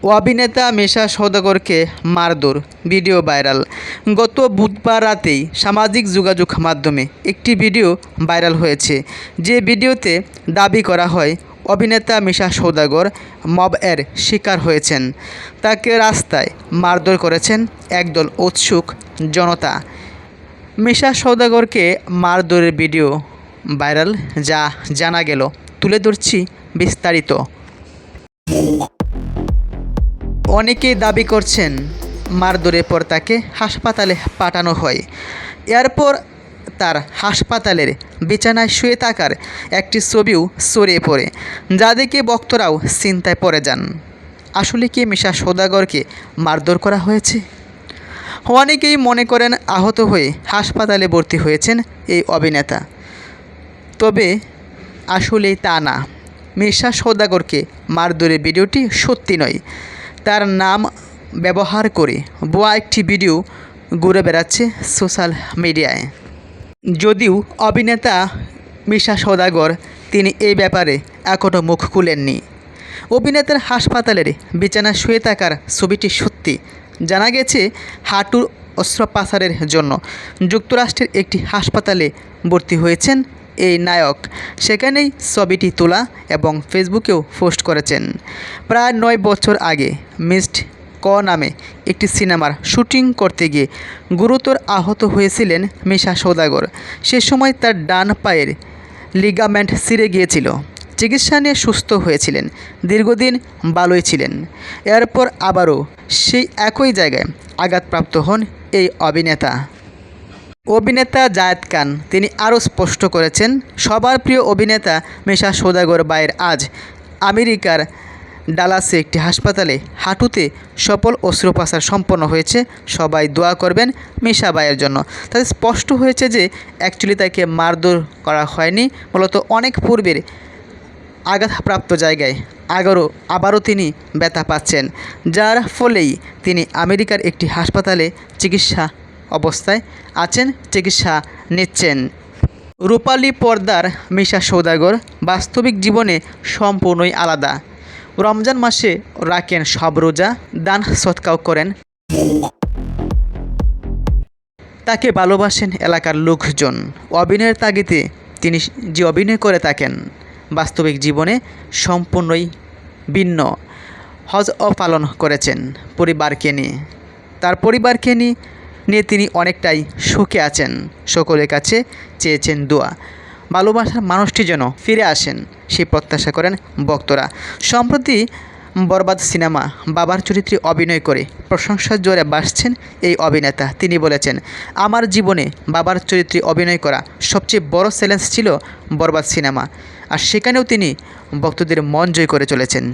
অভিনেতা মেশা সৌদাগরকে মারধর, ভিডিও ভাইরাল। গত বুধবার রাতেই সামাজিক যোগাযোগ মাধ্যমে একটি ভিডিও ভাইরাল হয়েছে। যে ভিডিওতে দাবি করা হয়, অভিনেতা মিশা সৌদাগর মব এর শিকার হয়েছেন। তাকে রাস্তায় মারধর করেছেন একদল উৎসুক জনতা। মিশা সৌদাগরকে মারধরের ভিডিও ভাইরাল, যা জানা গেল। তুলে ধরছি বিস্তারিত। অনেকেই দাবি করছেন মারধরের পর তাকে হাসপাতালে পাঠানো হয়। এরপর তার হাসপাতালের বিছানায় শুয়ে থাকার একটি ছবিও ছড়িয়ে পড়ে, যা দেখে ভক্তরাও চিন্তায় পড়ে যান। আসলে কি মিশা সৌদাগরকে মারধর করা হয়েছে? অনেকেই মনে করেন আহত হয়ে হাসপাতালে ভর্তি হয়েছেন এই অভিনেতা। তবে আসলে তা না। মিশা সৌদাগরকে মারধরের ভিডিওটি সত্যি নয়। তার নাম ব্যবহার করে ভুয়া একটি ভিডিও ঘুরে বেড়াচ্ছে সোশ্যাল মিডিয়ায়। যদিও অভিনেতা মিশা সৌদাগর তিনি এই ব্যাপারে এখনও মুখ খুলেননি। অভিনেতার হাসপাতালের বিছানা শুয়ে থাকার ছবিটি সত্যি জানা গেছে হাঁটুর অস্ত্রোপচারের জন্য। যুক্তরাষ্ট্রের একটি হাসপাতালে ভর্তি হয়েছেন এই নায়ক। সেখানেই ছবিটি তোলা এবং ফেসবুকেও পোস্ট করেছেন। প্রায় নয় বছর আগে মিস্ট ক নামে একটি সিনেমার শুটিং করতে গিয়ে গুরুতর আহত হয়েছিলেন মিশা সৌদাগর। সে সময় তার ডান পায়ের লিগামেন্ট ছিঁড়ে গিয়েছিল। চিকিৎসা নিয়ে সুস্থ হয়েছিলেন, দীর্ঘদিন ভালোই ছিলেন। এরপর আবারও সেই একই জায়গায় আঘাতপ্রাপ্ত হন এই অভিনেতা। অভিনেতা জায়েদ খান, তিনি আরও স্পষ্ট করেছেন, সবার প্রিয় অভিনেতা মিশা সৌদাগর বায়ের আজ আমেরিকার ডালাসে একটি হাসপাতালে হাঁটুতে সফল অস্ত্রোপচার সম্পন্ন হয়েছে। সবাই দোয়া করবেন মিশা বায়ের জন্য। তাতে স্পষ্ট হয়েছে যে অ্যাকচুয়ালি তাকে মারধর করা হয়নি। মূলত অনেক পূর্বের আঘাতপ্রাপ্ত জায়গায় আগারও আবারও তিনি ব্যথা পাচ্ছেন। যার ফলেই তিনি আমেরিকার একটি হাসপাতালে চিকিৎসা অবস্থায় আছেন, চিকিৎসা নিচ্ছেন। রূপালী পর্দার মিশা সৌদাগর বাস্তবিক জীবনে সম্পূর্ণই আলাদা। রমজান মাসে রাখেন সব রোজা, দান সৎকাও করেন। তাকে ভালোবাসেন এলাকার লোকজন। অভিনয়ের তাগিদে তিনি যে অভিনয় করে থাকেন, বাস্তবিক জীবনে সম্পূর্ণই ভিন্ন। হজ পালন করেছেন পরিবারকে নিয়ে। তার পরিবারকে নিয়ে নিয়ে তিনি অনেকটাই সুখে আছেন, সকলের কাছে চেয়েছেন দোয়া। ভালোবাসার মানুষটি যেন ফিরে আসেন সেই প্রত্যাশা করেন বক্তরা সম্প্রতি বরবাদ সিনেমা বাবার চরিত্রে অভিনয় করে প্রশংসার জোরে বাসছেন এই অভিনেতা। তিনি বলেছেন, আমার জীবনে বাবার চরিত্রে অভিনয় করা সবচেয়ে বড় চ্যালেঞ্জ ছিল বরবাদ সিনেমা, আর সেখানেও তিনি ভক্তদের মন জয় করে চলেছেন।